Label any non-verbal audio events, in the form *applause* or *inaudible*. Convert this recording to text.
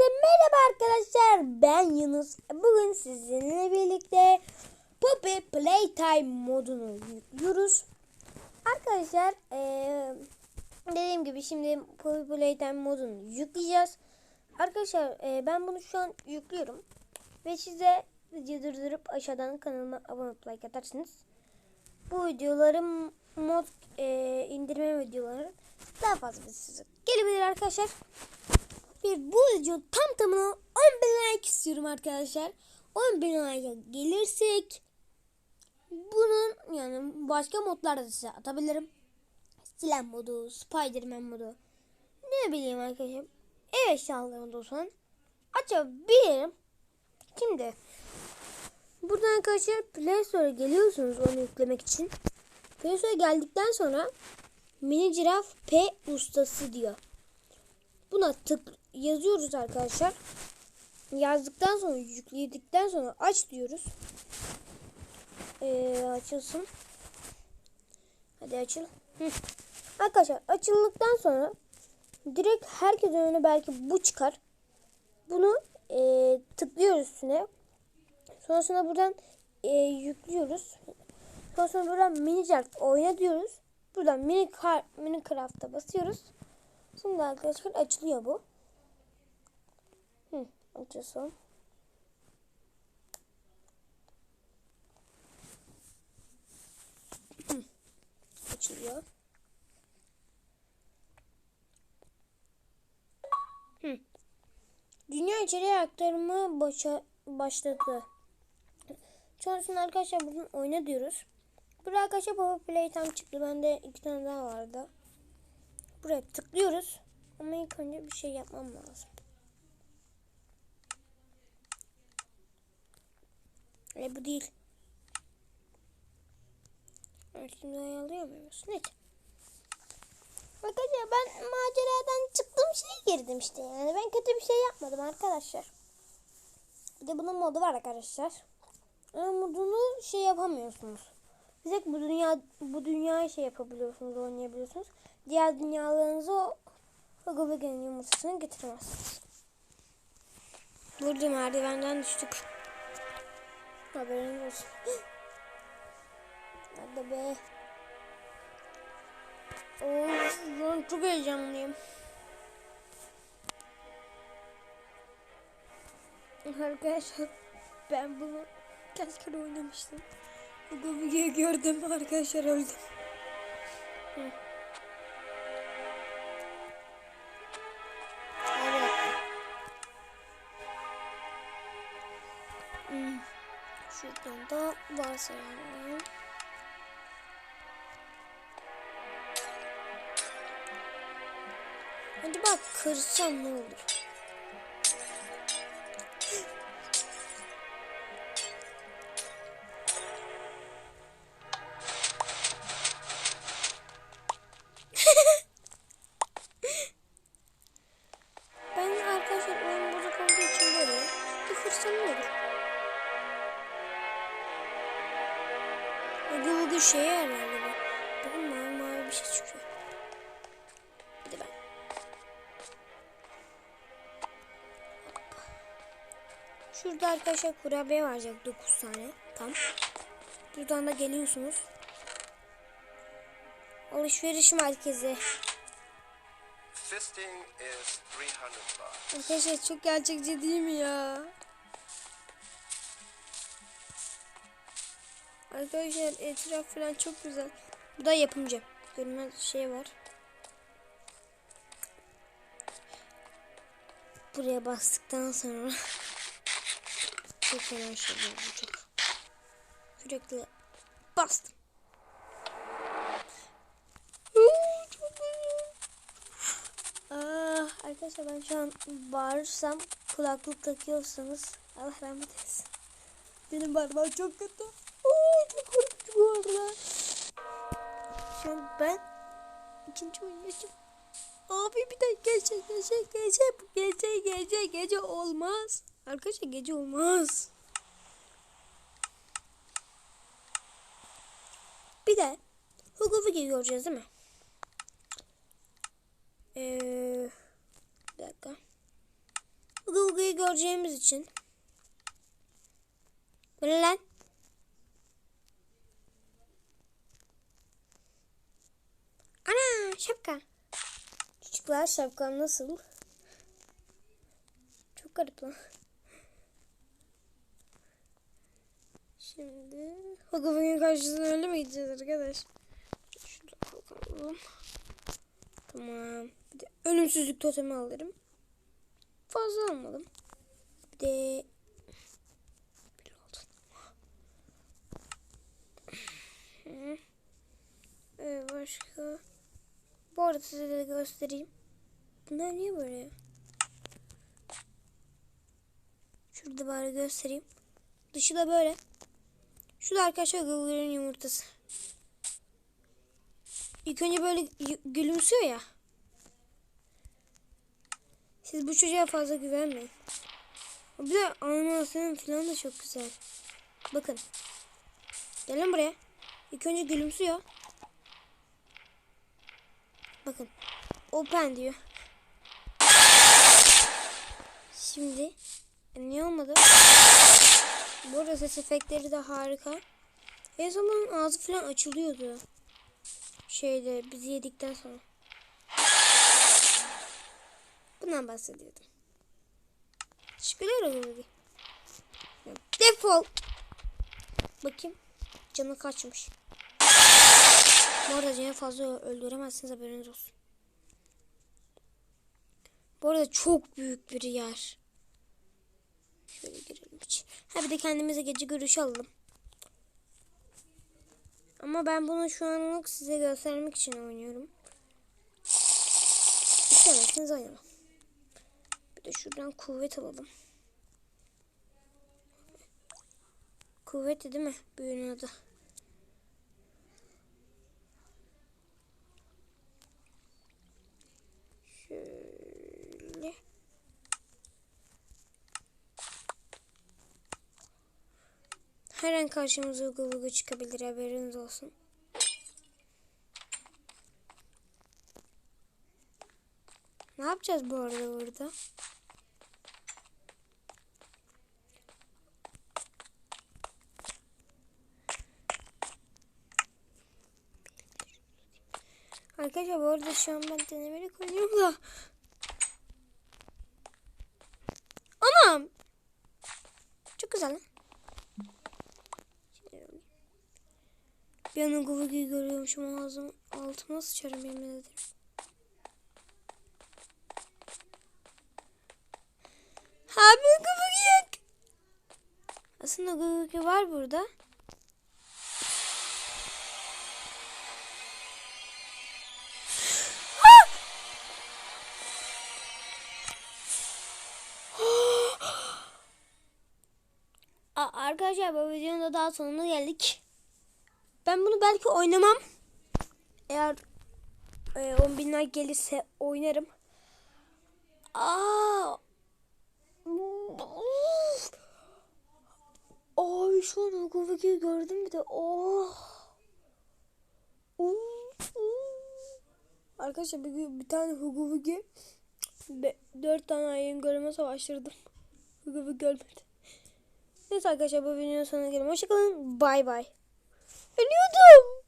Hepinize merhaba arkadaşlar. Ben Yunus. Bugün sizinle birlikte Poppy Playtime modunu yüklüyoruz. Arkadaşlar eee, dediğim gibi şimdi Poppy Playtime modunu yükleyeceğiz. Arkadaşlar eee, ben bunu şu an yüklüyorum. Ve size videoyu durdurup aşağıdan kanalıma abone olup like atarsınız. Bu videolarım mod eee, indirme videoları daha fazla size gelebilir arkadaşlar. Bir bu video tam tamına 10 bin like istiyorum arkadaşlar. 10 bin like'a gelirsek bunun yani başka modlarda da size atabilirim. Silah modu, Spiderman modu. Ne bileyim arkadaşlar. Ev eşyalarında olsun. Açabilirim. Şimdi buradan arkadaşlar Play Store'a geliyorsunuz onu yüklemek için. Play Store'a geldikten sonra mini ciraf P ustası diyor. Buna tık yazıyoruz arkadaşlar. Yazdıktan sonra yükledikten sonra aç diyoruz. Ee, açılsın. Hadi açıl. Hı. Arkadaşlar açıldıktan sonra direkt herkesin önüne belki bu çıkar. Bunu e, tıklıyoruz üstüne. Sonrasında buradan e, yüklüyoruz. Sonrasında buradan mini cart oyna diyoruz. Buradan mini, mini craft'a basıyoruz. Şimdi arkadaşlar açılıyor bu. Hı, *clears throat* açılıyor. *clears throat* Hı. Dünya içeriği aktarımı başa, başladı. Sonrasında arkadaşlar bugün oyna diyoruz. Buraya arkadaşlar Power Playtime çıktı. Bende iki tane daha vardı. Buraya tıklıyoruz. Ama ilk önce bir şey yapmam lazım. E bu değil. Evet, Şimdi ayarlıyor muyuz? Neyse. Arkadaşlar ben maceradan çıktım şey girdim işte yani. Ben kötü bir şey yapmadım arkadaşlar. Bir de bunun modu var arkadaşlar. Ama modunu şey yapamıyorsunuz. Bir bu dünya bu dünyaya şey yapabiliyorsunuz, oynayabiliyorsunuz. Diğer dünyalarınızı o Hugobegen'in yumurtasını getiremezsiniz. Burada merdivenden düştük. Haberiniz olsun. *gasps* Hadi be. Of, ben çok heyecanlıyım. Arkadaşlar ben bunu kaç kere oynamıştım. Hugobegen'i gördüm arkadaşlar öldüm. Hı. Evet. Hmm. Şuradan da varsayalım. Hadi bak kırsam ne olur? Bugün bugün şeye herhalde bu. Bakın mavi mavi bir şey çıkıyor. Bir de ben. Şurada arkadaşlar kurabiye verecek 9 tane. Tam. Buradan da geliyorsunuz. Alışveriş merkezi. Fisting is 300 bucks. Arkadaşlar çok gerçekçi değil mi ya? Arkadaşlar etraf falan çok güzel. Bu da yapımcı. Görünmez şey var. Buraya bastıktan sonra *laughs* çok fena şeyler olacak. Sürekli bastım. Ah, arkadaşlar ben şu an bağırırsam kulaklık takıyorsanız Allah rahmet eylesin. Benim bağırmam çok kötü. Çok korkunç bu arada. Şu an ben ikinci oynayacağım. Abi bir de gece gece gece gece gece gece olmaz. Arkadaşlar gece olmaz. Bir de Hugo Figi göreceğiz değil mi? Ee, bir dakika. göreceğimiz için. Bu ne lan? Ana şapka. Çocuklar şapkam nasıl? Çok garip lan. Şimdi Hugo karşısına öyle mi gideceğiz arkadaş? Şurada bakalım. Tamam. Bir de ölümsüzlük totemi alırım. Fazla almadım. Bir de bir oldu. Hı. Ee, başka. Bu arada size de göstereyim. Bunlar niye böyle? Şurada bari göstereyim. Dışı da böyle. Şu da arkadaşlar Google'ın yumurtası. İlk önce böyle gülümsüyor ya. Siz bu çocuğa fazla güvenmeyin. Bir de animasyonu falan da çok güzel. Bakın. Gelin buraya. İlk önce gülümsüyor. Bakın. Open diyor. Şimdi. E, niye olmadı? Bu arada ses efektleri de harika. En bunun ağzı falan açılıyordu. Şeyde bizi yedikten sonra. Bundan bahsediyordum. Teşekkürler ederim. Defol. Bakayım. Canı kaçmış. Bu arada canı fazla öldüremezsiniz haberiniz olsun. Bu arada çok büyük bir yer. Şöyle girelim içi. Ha bir de kendimize gece görüşü alalım. Ama ben bunu şu anlık size göstermek için oynuyorum. İstemezseniz oynamam. Bir de şuradan kuvvet alalım. Kuvveti değil mi? Büyünün adı. Şöyle. Her an karşımıza Google çıkabilir haberiniz olsun. Ne yapacağız bu arada burada? Arkadaşlar bu arada şu an ben denemelik oynuyorum da. Anam! Çok güzel lan. Bir an Google'ı görüyormuşum ağzım altıma sıçarım yemin ederim. Abi Google yok. Aslında Google var burada. *gasps* *gasps* Arkadaşlar bu videonun da daha sonuna geldik. Ben bunu belki oynamam. Eğer e, 10 bin like gelirse oynarım. Aa. Ay şu an Hugoviki'yi gördüm bir de. Oh. Arkadaşlar bir, bir tane Hugoviki dört tane ayın göreme savaştırdım. Hugoviki görmedi. Neyse arkadaşlar bu videonun sonuna gelelim. Hoşçakalın. Bay bay. Ölüyordum.